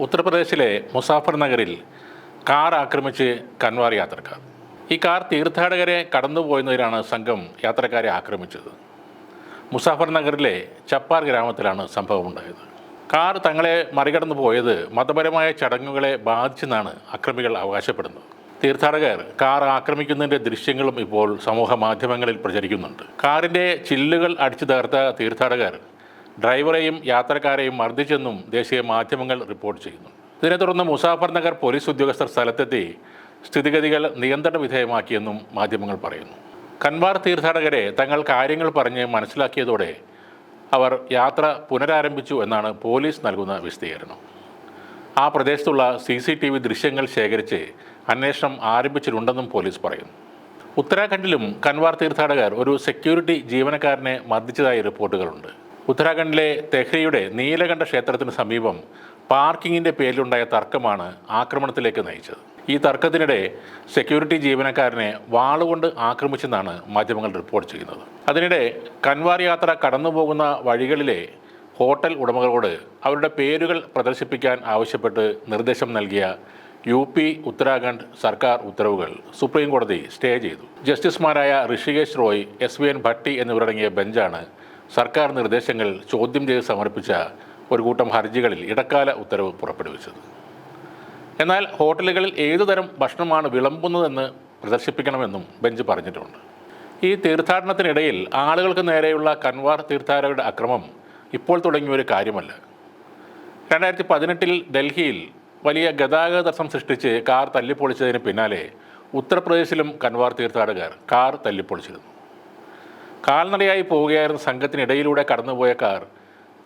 ഉത്തർപ്രദേശിലെ മുസാഫർ നഗറിൽ കാർ ആക്രമിച്ച് കൻവാർ യാത്രക്കാർ. ഈ കാർ തീർത്ഥാടകരെ കടന്നുപോയതിനാണ് സംഘം യാത്രക്കാരെ ആക്രമിച്ചത്. മുസാഫർ നഗറിലെ ചപ്പാർ ഗ്രാമത്തിലാണ് സംഭവമുണ്ടായത്. കാർ തങ്ങളെ മറികടന്നു പോയത് മതപരമായ ചടങ്ങുകളെ ബാധിച്ചെന്നാണ് അക്രമികൾ അവകാശപ്പെടുന്നത്. തീർത്ഥാടകർ കാർ ആക്രമിക്കുന്നതിന്റെ ദൃശ്യങ്ങളും ഇപ്പോൾ സമൂഹ മാധ്യമങ്ങളിൽ പ്രചരിക്കുന്നുണ്ട്. കാറിന്റെ ചില്ലുകൾ അടിച്ചു തകർത്ത തീർത്ഥാടകർ ഡ്രൈവറെയും യാത്രക്കാരെയും മർദ്ദിച്ചെന്നും ദേശീയ മാധ്യമങ്ങൾ റിപ്പോർട്ട് ചെയ്യുന്നു. ഇതിനെ തുടർന്ന് മുസാഫർ നഗർ പോലീസ് ഉദ്യോഗസ്ഥർ സ്ഥലത്തെത്തി സ്ഥിതിഗതികൾ നിയന്ത്രണ വിധേയമാക്കിയെന്നും മാധ്യമങ്ങൾ പറയുന്നു. കൻവാർ തീർത്ഥാടകരെ തങ്ങൾ കാര്യങ്ങൾ പറഞ്ഞ് മനസ്സിലാക്കിയതോടെ അവർ യാത്ര പുനരാരംഭിച്ചു എന്നാണ് പോലീസ് നൽകുന്ന വിശദീകരണം. ആ പ്രദേശത്തുള്ള സി സി ടി വി ദൃശ്യങ്ങൾ ശേഖരിച്ച് അന്വേഷണം ആരംഭിച്ചിട്ടുണ്ടെന്നും പോലീസ് പറയുന്നു. ഉത്തരാഖണ്ഡിലും കൻവാർ തീർത്ഥാടകർ ഒരു സെക്യൂരിറ്റി ജീവനക്കാരനെ മർദ്ദിച്ചതായി റിപ്പോർട്ടുകളുണ്ട്. ഉത്തരാഖണ്ഡിലെ തെഹ്രിയുടെ നീലകണ്ഠ ക്ഷേത്രത്തിന് സമീപം പാർക്കിങ്ങിന്റെ പേരിലുണ്ടായ തർക്കമാണ് ആക്രമണത്തിലേക്ക് നയിച്ചത്. ഈ തർക്കത്തിനിടെ സെക്യൂരിറ്റി ജീവനക്കാരനെ വാളുകൊണ്ട് ആക്രമിച്ചെന്നാണ് മാധ്യമങ്ങൾ റിപ്പോർട്ട് ചെയ്യുന്നത്. അതിനിടെ കൻവാർ യാത്ര കടന്നുപോകുന്ന വഴികളിലെ ഹോട്ടൽ ഉടമകളോട് അവരുടെ പേരുകൾ പ്രദർശിപ്പിക്കാൻ ആവശ്യപ്പെട്ട് നിർദ്ദേശം നൽകിയ യു പി ഉത്തരാഖണ്ഡ് സർക്കാർ ഉത്തരവുകൾ സുപ്രീം കോടതി സ്റ്റേ ചെയ്തു. ജസ്റ്റിസുമാരായ Hrishikesh Roy S V N Bhatti എന്നിവരടങ്ങിയ ബെഞ്ചാണ് സർക്കാർ നിർദ്ദേശങ്ങൾ ചോദ്യം ചെയ്ത് സമർപ്പിച്ച ഒരു കൂട്ടം ഹർജികളിൽ ഇടക്കാല ഉത്തരവ് പുറപ്പെടുവിച്ചത്. എന്നാൽ ഹോട്ടലുകളിൽ ഏതുതരം ഭക്ഷണമാണ് വിളമ്പുന്നതെന്ന് പ്രദർശിപ്പിക്കണമെന്നും ബെഞ്ച് പറഞ്ഞിട്ടുണ്ട്. ഈ തീർത്ഥാടനത്തിനിടയിൽ ആളുകൾക്ക് നേരെയുള്ള കൻവാർ തീർത്ഥാടകരുടെ അക്രമം ഇപ്പോൾ തുടങ്ങിയ ഒരു കാര്യമല്ല. രണ്ടായിരത്തി പതിനെട്ടിൽ ഡൽഹിയിൽ വലിയ ഗതാഗത തടസ്സം സൃഷ്ടിച്ച് കാർ തല്ലിപ്പൊളിച്ചതിന് പിന്നാലെ ഉത്തർപ്രദേശിലും കൻവാർ തീർത്ഥാടകർ കാർ തല്ലിപ്പൊളിച്ചിരുന്നു. കാൽനടയായി പോവുകയായിരുന്ന സംഘത്തിനിടയിലൂടെ കടന്നുപോയ കാർ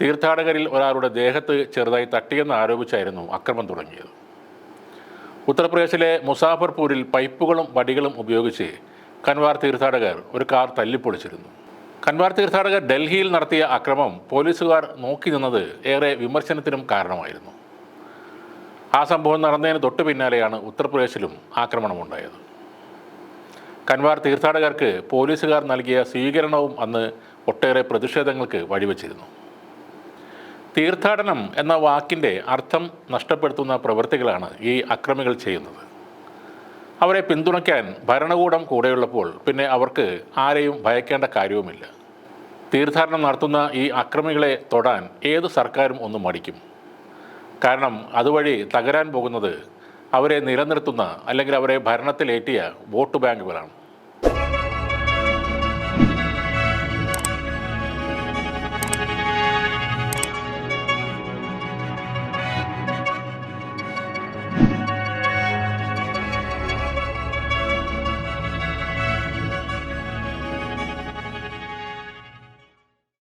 തീർത്ഥാടകരിൽ ഒരാളുടെ ദേഹത്ത് ചെറുതായി തട്ടിയെന്ന് ആരോപിച്ചായിരുന്നു അക്രമം തുടങ്ങിയത്. ഉത്തർപ്രദേശിലെ മുസാഫർപൂരിൽ പൈപ്പുകളും വടികളും ഉപയോഗിച്ച് കൻവാർ തീർത്ഥാടകർ ഒരു കാർ തല്ലിപ്പൊളിച്ചിരുന്നു. കൻവാർ തീർത്ഥാടകർ ഡൽഹിയിൽ നടത്തിയ അക്രമം പോലീസുകാർ നോക്കി നിന്നത് ഏറെ വിമർശനത്തിനും കാരണമായിരുന്നു. ആ സംഭവം നടന്നതിന് തൊട്ടു പിന്നാലെയാണ് ഉത്തർപ്രദേശിലും ആക്രമണമുണ്ടായത്. കൻവാർ തീർത്ഥാടകർക്ക് പോലീസുകാർ നൽകിയ സ്വീകരണവും അന്ന് ഒട്ടേറെ പ്രതിഷേധങ്ങൾക്ക് വഴിവെച്ചിരുന്നു. തീർത്ഥാടനം എന്ന വാക്കിന്റെ അർത്ഥം നഷ്ടപ്പെടുത്തുന്ന പ്രവൃത്തികളാണ് ഈ അക്രമികൾ ചെയ്യുന്നത്. അവരെ പിന്തുണയ്ക്കാൻ ഭരണകൂടം കൂടെയുള്ളപ്പോൾ പിന്നെ അവർക്ക് ആരെയും ഭയക്കേണ്ട കാര്യവുമില്ല. തീർത്ഥാടനം നടത്തുന്ന ഈ അക്രമികളെ തൊടാൻ ഏത് സർക്കാരും ഒന്ന് മടിക്കും. കാരണം അതുവഴി തകരാൻ പോകുന്നത് അവരെ നിലനിർത്തുന്ന അല്ലെങ്കിൽ അവരെ ഭരണത്തിലേറ്റിയ വോട്ട് ബാങ്കുകളാണ്.